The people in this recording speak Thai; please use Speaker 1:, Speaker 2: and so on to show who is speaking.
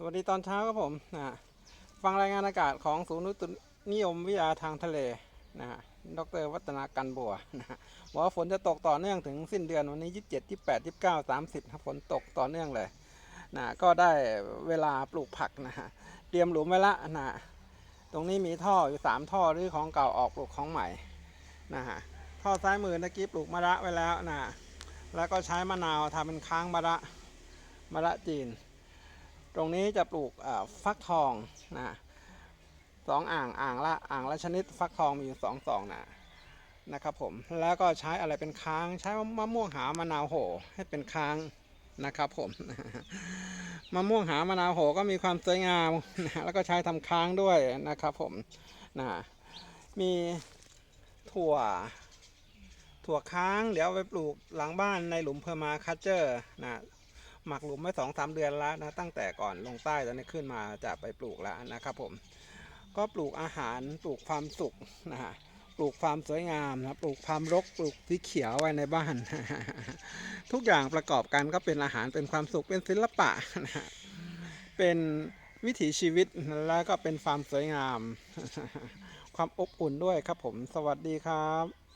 Speaker 1: สวัสดีตอนเช้าครับผมนะฟังรายงานอากาศของศูนย์อุตุนิยมวิทยาทางทะเลนะฮะดรวัฒนากันบัวนะฮะบอกว่าฝนจะตกต่อเนื่องถึงสิ้นเดือนวันนี้ 27 28 29 30ครับฝนตกต่อเนื่องเลยนะก็ได้เวลาปลูกผักนะฮะเตรียมหลุมไว้ละนะตรงนี้มีท่ออยู่ 3 ท่อหรือของเก่าออกปลูกของใหม่นะฮะท่อซ้ายมือตะกี้ปลูกมะระไว้แล้วนะแล้วก็ใช้มะนาวทำเป็นค้างมะระมะระจีน ตรงนี้จะปลูกฟักทองนะสองอ่างอ่างละอ่างละชนิดฟักทองมีอยู่สองสองนะนะครับผมแล้วก็ใช้อะไรเป็นค้างใช้มะม่วงหามะนาวโหให้เป็นค้างนะครับผมมะม่วงหามะนาวโหก็มีความสวยงามนะแล้วก็ใช้ทำค้างด้วยนะครับผมนะมีถั่ว ถั่วค้างเดี๋ยวไปปลูกหลังบ้านในหลุมเพอร์มาคัตเจอร์นะ หมักหลุมไว้สองสามเดือนแล้วนะตั้งแต่ก่อนลงใต้ตอนนี้ขึ้นมาจะไปปลูกแล้วนะครับผม ก็ปลูกอาหารปลูกความสุขนะฮะปลูกความสวยงามนะปลูกความรกปลูกสีเขียวไว้ในบ้าน ทุกอย่างประกอบกันก็เป็นอาหารเป็นความสุขเป็นศิลปะนะฮะเป็นวิถีชีวิตแล้วก็เป็นความสวยงาม ความอบอุ่นด้วยครับผม สวัสดีครับ